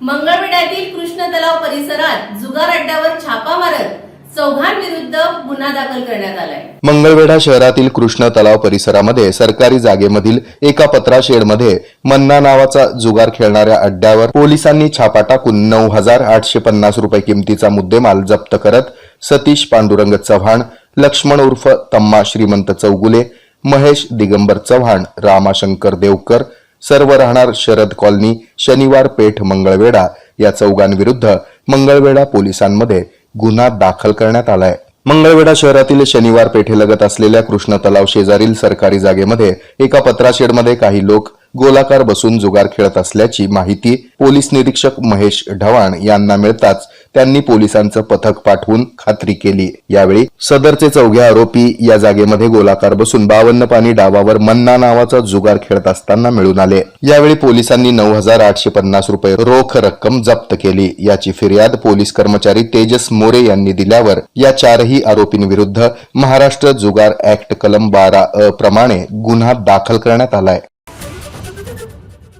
मंगळवेढ्यातील कृष्ण तलाव परिसरात जुगार अड्ड्यावर छापा मारत चौघांविरुद्ध गुन्हा दाखल करण्यात आलाय. मंगळवेढा शहरातील कृष्ण तलाव परिसरामध्ये सरकारी जागेमधील एका पत्रा शेडमध्ये मन्ना नावाचा जुगार खेळणाऱ्या अड्ड्यावर पोलिसांनी छापा टाकून नऊ हजार आठशे पन्नास रुपये किमतीचा मुद्देमाल जप्त करत सतीश पांडुरंग चव्हाण लक्ष्मण उर्फ तम्मा श्रीमंत चौगुले महेश दिगंबर चव्हाण रामाशंकर देवकर सर्व राहणार शरद कॉलनी शनिवार पेठ मंगळवेढा या चौघांविरुद्ध मंगळवेढा पोलिसांमध्ये गुन्हा दाखल करण्यात आलाय. मंगळवेढा शहरातील शनिवार पेठेलगत असलेल्या कृष्ण तलाव शेजारील सरकारी जागेमध्ये एका पत्राशेडमध्ये काही लोक गोलाकार बसून जुगार खेळत असल्याची माहिती पोलीस निरीक्षक महेश ढवाण यांना मिळताच त्यांनी पोलिसांचं पथक पाठवून खात्री केली. यावेळी सदरचे चौघे आरोपी या जागेमध्ये गोलाकार बसून बावन्न पाणी डावावर मन्ना नावाचा जुगार खेळत असताना मिळून आले. यावेळी पोलिसांनी नऊ हजार आठशे पन्नास रुपये रोख रक्कम जप्त केली. याची फिर्याद पोलीस कर्मचारी तेजस मोरे यांनी दिल्यावर या चारही आरोपींविरुद्ध महाराष्ट्र जुगार ऍक्ट कलम बारा अ प्रमाणे गुन्हा दाखल करण्यात आलाय.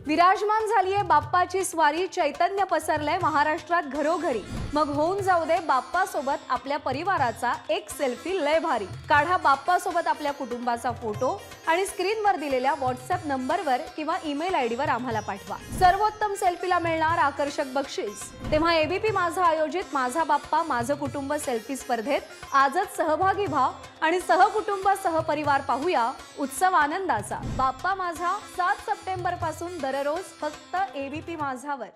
विराजमान झालीये बाप्पाची स्वारी चैतन्य पसरलंय महाराष्ट्रात घरोघरी. मग होऊन जाऊ दे बाप्पा सोबत आपल्या परिवाराचा एक सेल्फी लय भारी. काढा बाप्पा सोबत आपल्या कुटुंबाचा फोटो आणि स्क्रीनवर दिलेल्या व्हॉट्सअप नंबरवर किंवा ईमेल आयडीवर आम्हाला पाठवा. सर्वोत्तम सेल्फीला मिळणार आकर्षक बक्षीस. तेव्हा एबीपी माझा आयोजित माझा बाप्पा माझं कुटुंब सेल्फी स्पर्धेत आजच सहभागी व्हा. आणि सहकुटुंब सहपरिवार पाहूया उत्सव आनंदाचा. बाप्पा माझा सात सप्टेंबरपासून दररोज फक्त एबीपी माझावर.